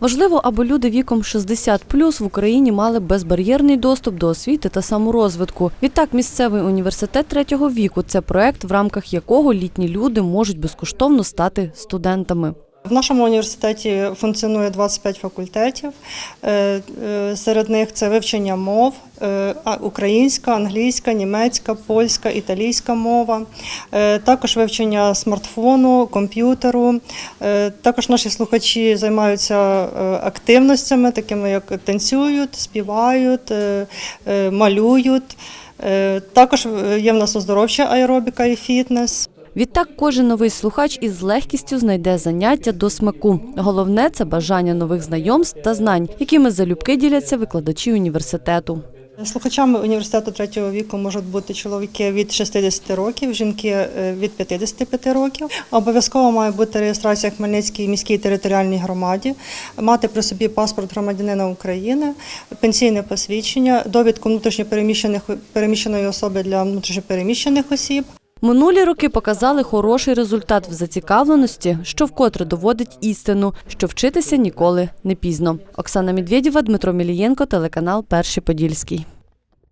Важливо, аби люди віком 60 в Україні мали безбар'єрний доступ до освіти та саморозвитку. Відтак, місцевий університет третього віку це проект, в рамках якого літні люди можуть безкоштовно стати студентами. В нашому університеті функціонує 25 факультетів. Е, е, Серед них це вивчення мов: е, українська, англійська, німецька, польська, італійська мова, також вивчення смартфону, комп'ютеру. Також наші слухачі займаються активностями, такими як танцюють, співають, малюють. Також є в нас оздоровча аеробіка і фітнес. Відтак, кожен новий слухач із легкістю знайде заняття до смаку. Головне це бажання нових знайомств та знань, якими залюбки діляться викладачі університету. Слухачами університету третього віку можуть бути чоловіки від 60 років, жінки е, від 55 років. Обов'язково має бути реєстрація Хмельницькій міській територіальній громаді, мати при собі паспорт громадянина України, пенсійне посвідчення, довідку внутрішньопереміщених переміщеної особи для внутрішньопереміщених осіб. Минулі роки показали хороший результат в зацікавленості, що вкотре доводить істину, що вчитися ніколи не пізно. Оксана Медведєва, Дмитро Мілієнко, телеканал Перший Подільський.